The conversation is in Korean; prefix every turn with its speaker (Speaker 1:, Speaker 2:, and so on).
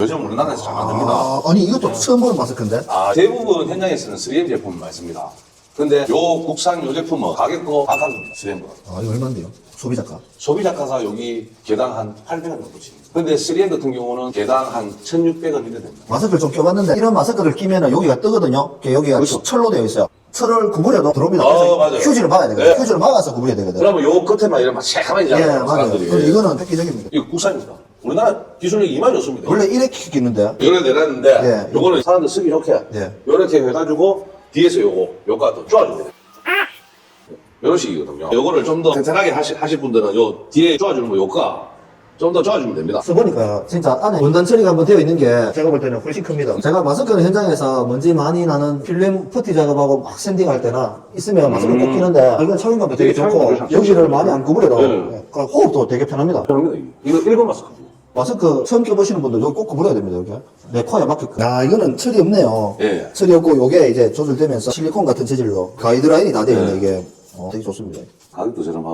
Speaker 1: 요즘 우리나라에서 잘 만듭니다.
Speaker 2: 아, 아니 이것도 처음 보는 마스크인데?
Speaker 1: 아, 대부분 현장에서는 3M 제품을 많이 씁니다. 근데 요 국산 요 제품은 가격도 바닥입니다. 3M보다.
Speaker 2: 아 이거 얼마인데요? 소비자가?
Speaker 1: 소비자가가 여기 개당 한 800원 정도 칩니다. 근데 3M 같은 경우는 개당 한 1,600원 이래 됩니다.
Speaker 2: 마스크를 좀 껴봤는데 이런 마스크를 끼면 여기가 뜨거든요. 이렇게 여기가
Speaker 1: 그렇죠.
Speaker 2: 철로 되어 있어요. 철을 구부려도 들어옵니다.
Speaker 1: 어,
Speaker 2: 그래서
Speaker 1: 맞아요.
Speaker 2: 휴지를 막아야 되거든요.
Speaker 1: 네.
Speaker 2: 휴지를 막아서 구부려야 되거든요.
Speaker 1: 그러면 요 끝에만 이런 막 새카만
Speaker 2: 예,
Speaker 1: 있잖아요.
Speaker 2: 맞아요.
Speaker 1: 사람들이.
Speaker 2: 근데 이거는 획기적입니다.
Speaker 1: 이거 국산입니다. 우리나라 기술력이 이만 좋습니다.
Speaker 2: 원래 이렇게 끼는데
Speaker 1: 요래 내렸는데
Speaker 2: 예.
Speaker 1: 요거는 사람들 쓰기 좋게
Speaker 2: 예.
Speaker 1: 요렇게 해가지고 뒤에서 요거 요거 또 쪼아줍니다. 이런 식이거든요. 요거를 좀더 튼튼하게 하실, 하실 분들은 요 뒤에 쪼아주는 거 요가 좀 더 쪼아주면 됩니다.
Speaker 2: 써보니까 진짜 안에 원단 처리가 한번 되어 있는 게 제가 볼 때는 훨씬 큽니다. 제가 마스크는 현장에서 먼지 많이 나는 필름 퍼티 작업하고 막 샌딩할 때나 있으면 마스크 꼭 끼는데 이건 착용감도 되게
Speaker 1: 되게
Speaker 2: 좋고 여기를 많이 안 구부려도
Speaker 1: 네.
Speaker 2: 그 호흡도 되게 편합니다.
Speaker 1: 편합니다. 이거. 이거 일본 마스크.
Speaker 2: 마스크 처음 껴보시는 분들 여기 꼭 구부려야 됩니다, 여기. 내 코에 맞게끔. 아, 이거는 철이 없네요.
Speaker 1: 예.
Speaker 2: 철이 없고, 요게 이제 조절되면서 실리콘 같은 재질로 가이드라인이 다 되어 있네,
Speaker 1: 예.
Speaker 2: 이게. 어, 되게 좋습니다.
Speaker 1: 가격도 저렴하고.